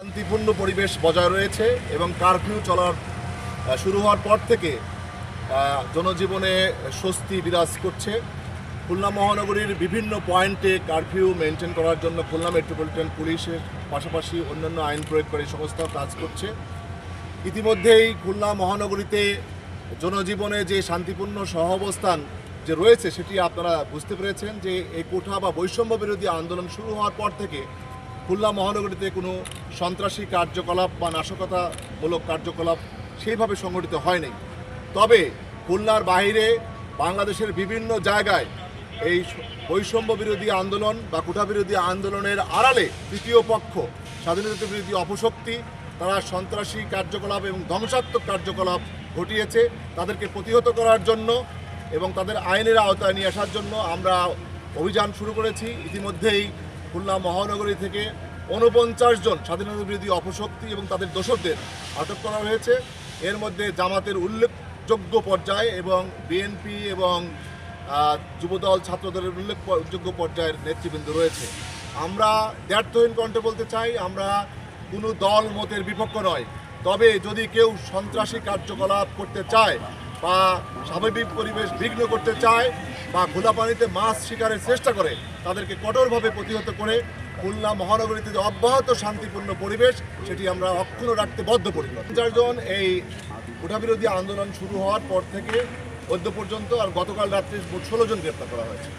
শান্তিপূর্ণ পরিবেশ বজায় রয়েছে এবং কারফিউ চলার শুরু হওয়ার পর থেকে জনজীবনে স্বস্তি বিরাজ করছে। খুলনা মহানগরীর বিভিন্ন পয়েন্টে কারফিউ মেনটেন করার জন্য খুলনা মেট্রোপলিটন পুলিশের পাশাপাশি অন্যান্য আইন প্রয়োগকারী সংস্থাও কাজ করছে। ইতিমধ্যেই খুলনা মহানগরীতে জনজীবনে যে শান্তিপূর্ণ সহাবস্থান যে রয়েছে, সেটি আপনারা বুঝতে পেরেছেন যে এই কোঠা বা বৈষম্য বিরোধী আন্দোলন শুরু হওয়ার পর থেকে খুলনা মহানগরীতে কোনো সন্ত্রাসী কার্যকলাপ বা নাশকতামূলক কার্যকলাপ সেইভাবে সংগঠিত হয়নি। তবে খুলনার বাইরে বাংলাদেশের বিভিন্ন জায়গায় এই বৈষম্য বিরোধী আন্দোলন বা কোঠা বিরোধী আন্দোলনের আড়ালে তৃতীয় পক্ষ, স্বাধীনতা বিরোধী অপশক্তি, তারা সন্ত্রাসী কার্যকলাপ এবং ধ্বংসাত্মক কার্যকলাপ ঘটিয়েছে, তাদেরকে প্রতিহত করার জন্য এবং তাদের আইনের আওতায় নিয়ে আসার জন্য আমরা অভিযান শুরু করেছি। ইতিমধ্যেই খুলনা মহানগরী থেকে ঊনপঞ্চাশ জন স্বাধীনতা বিরোধী অপশক্তি এবং তাদের দোষকদের আটক করা হয়েছে। এর মধ্যে জামাতের উল্লেখযোগ্য পর্যায়ে এবং বিএনপি এবং যুবদল ছাত্রদলের উল্লেখযোগ্য পর্যায়ের নেতৃবৃন্দ রয়েছে। আমরা দ্ব্যর্থহীন কণ্ঠে বলতে চাই, আমরা কোনো দল মতের বিপক্ষ নয়। তবে যদি কেউ সন্ত্রাসী কার্যকলাপ করতে চায় বা স্বাভাবিক পরিবেশ বিঘ্ন করতে চায় বা খোলা পানিতে মাছ শিকারের চেষ্টা করে, তাদেরকে কঠোরভাবে প্রতিহত করে খুলনা মহানগরীতে যে অব্যাহত শান্তিপূর্ণ পরিবেশ, সেটি আমরা অক্ষুণ্ণ রাখতে বদ্ধপরিকর। চারজন এই বিরোধী আন্দোলন শুরু হওয়ার পর থেকে মধ্য পর্যন্ত আর গতকাল রাত্রে ষোলো জন গ্রেপ্তার করা হয়েছে।